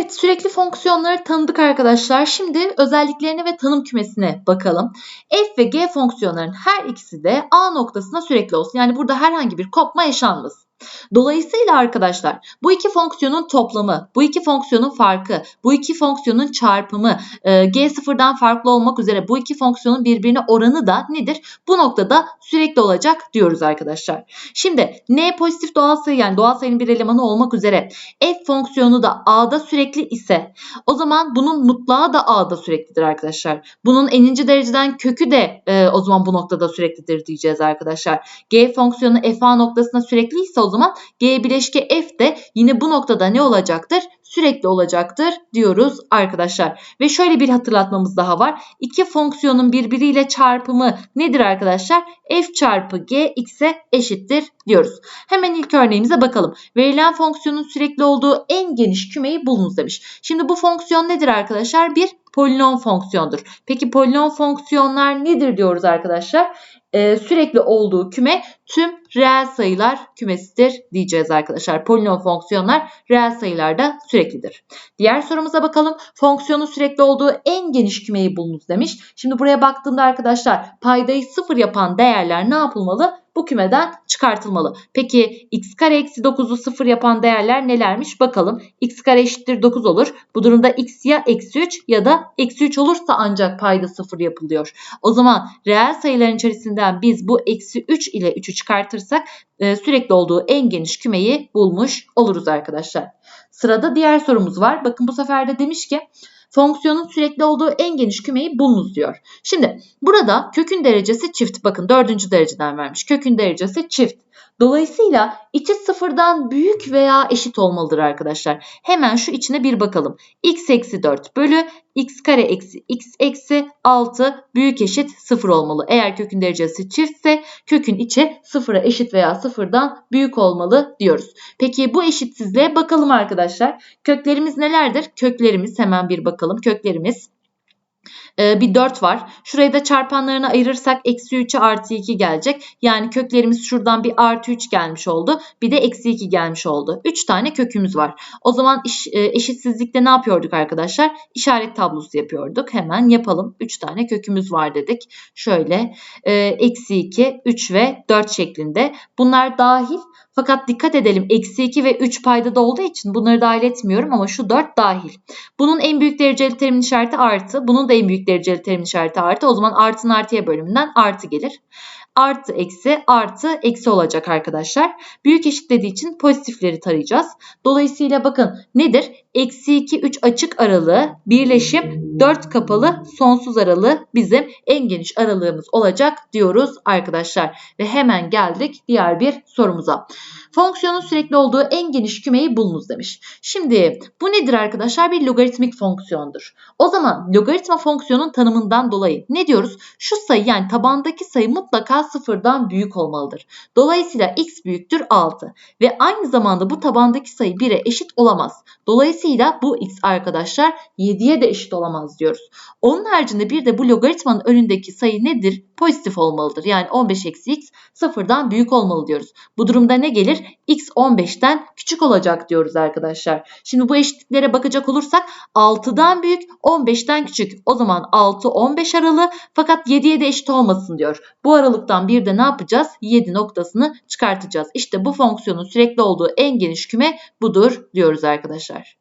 Evet, sürekli fonksiyonları tanıdık arkadaşlar. Şimdi özelliklerine ve tanım kümesine bakalım. F ve G fonksiyonların her ikisi de A noktasına sürekli olsun. Yani burada herhangi bir kopma yaşanmasın. Dolayısıyla arkadaşlar bu iki fonksiyonun toplamı, bu iki fonksiyonun farkı, bu iki fonksiyonun çarpımı, e, g sıfırdan farklı olmak üzere bu iki fonksiyonun birbirine oranı da nedir? Bu noktada sürekli olacak diyoruz arkadaşlar. Şimdi n pozitif doğal sayı yani doğal sayının bir elemanı olmak üzere f fonksiyonu da a'da sürekli ise o zaman bunun mutlağı da a'da süreklidir arkadaşlar. Bunun eninci dereceden kökü de e, o zaman bu noktada süreklidir diyeceğiz arkadaşlar. g fonksiyonu f a noktasına sürekli ise o zaman G bileşke F de yine bu noktada ne olacaktır? Sürekli olacaktır diyoruz arkadaşlar. Ve şöyle bir hatırlatmamız daha var. İki fonksiyonun birbiriyle çarpımı nedir arkadaşlar? F çarpı G x'e eşittir diyoruz. Hemen ilk örneğimize bakalım. Verilen fonksiyonun sürekli olduğu en geniş kümeyi bulunuz demiş. Şimdi bu fonksiyon nedir arkadaşlar? Bir polinom fonksiyondur. Peki polinom fonksiyonlar nedir diyoruz arkadaşlar? Ee, sürekli olduğu küme tüm reel sayılar kümesidir diyeceğiz arkadaşlar. Polinom fonksiyonlar reel sayılarda süreklidir. Diğer sorumuza bakalım. Fonksiyonun sürekli olduğu en geniş kümeyi bulunuz demiş. Şimdi buraya baktığımda arkadaşlar paydayı sıfır yapan değerler ne yapılmalı? bu kümeden çıkartılmalı. Peki x kare eksi 9'u 0 yapan değerler nelermiş? Bakalım. x kare eşittir 9 olur. Bu durumda x ya eksi 3 ya da eksi 3 olursa ancak payda 0 yapılıyor. O zaman reel sayıların içerisinden biz bu eksi 3 ile 3'ü çıkartırsak e, sürekli olduğu en geniş kümeyi bulmuş oluruz arkadaşlar. Sırada diğer sorumuz var. Bakın bu sefer de demiş ki fonksiyonun sürekli olduğu en geniş kümeyi bulunuz diyor. Şimdi burada kökün derecesi çift. Bakın dördüncü dereceden vermiş. Kökün derecesi çift. Dolayısıyla içi sıfırdan büyük veya eşit olmalıdır arkadaşlar. Hemen şu içine bir bakalım. x eksi 4 bölü x kare eksi x eksi 6 büyük eşit 0 olmalı. Eğer kökün derecesi çiftse kökün içi sıfıra eşit veya sıfırdan büyük olmalı diyoruz. Peki bu eşitsizliğe bakalım arkadaşlar. Köklerimiz nelerdir? Köklerimiz hemen bir bakalım. Köklerimiz bir 4 var. Şurayı da çarpanlarına ayırırsak eksi 3'e artı 2 gelecek. Yani köklerimiz şuradan bir artı 3 gelmiş oldu. Bir de eksi 2 gelmiş oldu. 3 tane kökümüz var. O zaman e, eşitsizlikte ne yapıyorduk arkadaşlar? İşaret tablosu yapıyorduk. Hemen yapalım. 3 tane kökümüz var dedik. Şöyle e, eksi 2, 3 ve 4 şeklinde. Bunlar dahil fakat dikkat edelim eksi 2 ve 3 paydada olduğu için bunları dahil etmiyorum ama şu 4 dahil. Bunun en büyük dereceli terimin işareti artı. Bunun da en büyük dereceli terimin işareti artı. O zaman artının artıya bölümünden artı gelir artı eksi artı eksi olacak arkadaşlar. Büyük eşit dediği için pozitifleri tarayacağız. Dolayısıyla bakın nedir? Eksi 2 3 açık aralığı birleşim 4 kapalı sonsuz aralığı bizim en geniş aralığımız olacak diyoruz arkadaşlar. Ve hemen geldik diğer bir sorumuza. Fonksiyonun sürekli olduğu en geniş kümeyi bulunuz demiş. Şimdi bu nedir arkadaşlar? Bir logaritmik fonksiyondur. O zaman logaritma fonksiyonun tanımından dolayı ne diyoruz? Şu sayı yani tabandaki sayı mutlaka sıfırdan büyük olmalıdır. Dolayısıyla x büyüktür 6 ve aynı zamanda bu tabandaki sayı 1'e eşit olamaz. Dolayısıyla bu x arkadaşlar 7'ye de eşit olamaz diyoruz. Onun haricinde bir de bu logaritmanın önündeki sayı nedir? Pozitif olmalıdır. Yani 15 eksi x sıfırdan büyük olmalı diyoruz. Bu durumda ne gelir? x 15'ten küçük olacak diyoruz arkadaşlar. Şimdi bu eşitliklere bakacak olursak 6'dan büyük 15'ten küçük. O zaman 6-15 aralığı fakat 7'ye de eşit olmasın diyor. Bu aralıktan bir de ne yapacağız? 7 noktasını çıkartacağız. İşte bu fonksiyonun sürekli olduğu en geniş küme budur diyoruz arkadaşlar.